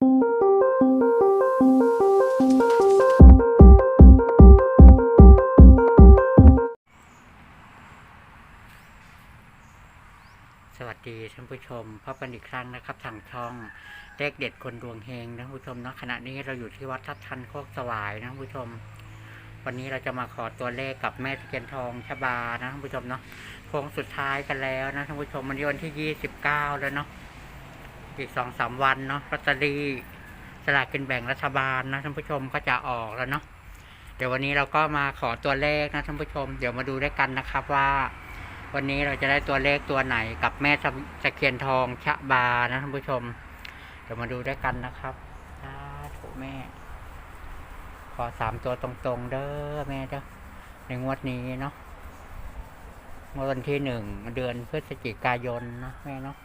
สวัสดีท่านผู้ชมพบกันอีกครั้งนะครับ ทางช่องเลขเด็ดคนดวงเฮงนะท่านผู้ชมเนาะขณะนี้เราอยู่ที่วัดทับทันโคกสวายนะท่านผู้ชม วันนี้เราจะมาขอตัวเลขกับแม่ตะเคียนทองชบานะท่านผู้ชมเนาะโค้งสุดท้ายกันแล้วนะท่านผู้ชมวันนี้วันที่ยี่สิบเก้าแล้วเนาะ อีกสองสามวันเนาะลอตเตอรี่สลากกินแบ่งรัฐบาลนะท่านผู้ชมก็จะออกแล้วเนาะเดี๋ยววันนี้เราก็มาขอตัวเลขนะท่านผู้ชม เดี๋ยวมาดูด้วยกันนะครับว่า วันนี้เราจะได้ตัวเลขตัวไหนกับแม่ตะเคียนทองชะบานะท่านผู้ชม เดี๋ยวมาดูด้วยกันนะครับสาธุแม่ ขอสามตัวตรงๆ เด้อแม่เด้อในงวดนี้เนาะงวดวันที่หนึ่งเดือนพฤศจิกายนนะแม่เนาะ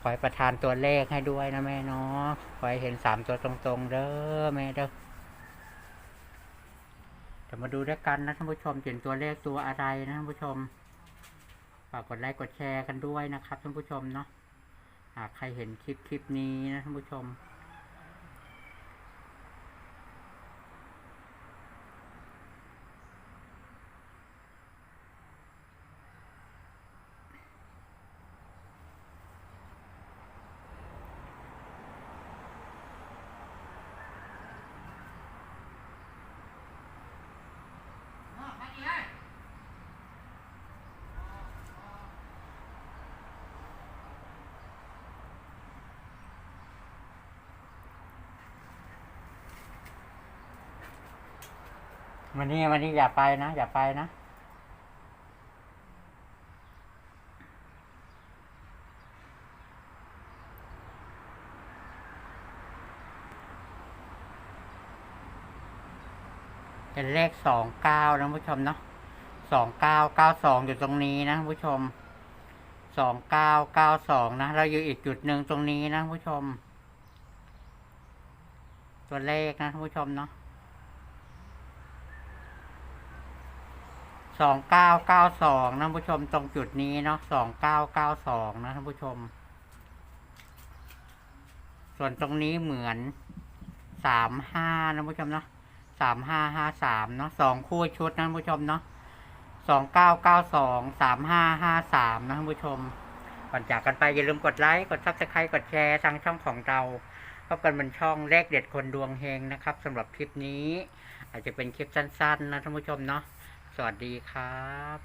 ขอให้ประทานตัวเลขให้ด้วยนะแม่เนาะขอให้เห็นสามตัวตรงๆเด้อแม่เด้อเดี๋ยวมาดูด้วยกันนะท่านผู้ชมเห็นตัวเลขตัวอะไรนะท่านผู้ชมฝากกดไลค์กดแชร์กันด้วยนะครับท่านผู้ชมเนาะหากใครเห็นคลิปคลิปนี้นะท่านผู้ชม วันนี้วันนี้อย่าไปนะ อย่าไปนะเป็นเลขสองเก้านะผู้ชมเนาะสองเก้าเก้าสองอยู่ตรงนี้นะผู้ชมสองเก้าเก้าสองนะเราอยู่อีกจุดหนึ่งตรงนี้นะผู้ชม ตัวเลขนะผู้ชมเนาะ สองเก้าเก้าสองนะท่านผู้ชมตรงจุดนี้เนาะสองเก้าเก้าสองนะท่านผู้ชม ส่วนตรงนี้เหมือนสามห้านะท่านผู้ชมเนาะสามห้าห้าสามเนาะสองคู่ชุดนะท่านผู้ชมเนาะสองเก้าเก้าสองสามห้าห้าสามนะท่านผู้ชม ก่อนจากกันไปอย่าลืมกดไลค์กดซับสไครต์กดแชร์ทางช่องของเราพบกันบนช่องเลขเด็ดคนดวงเฮงนะครับสำหรับคลิปนี้ อาจจะเป็นคลิปสั้น ๆ นะท่านผู้ชมเนาะ สวัสดีครับ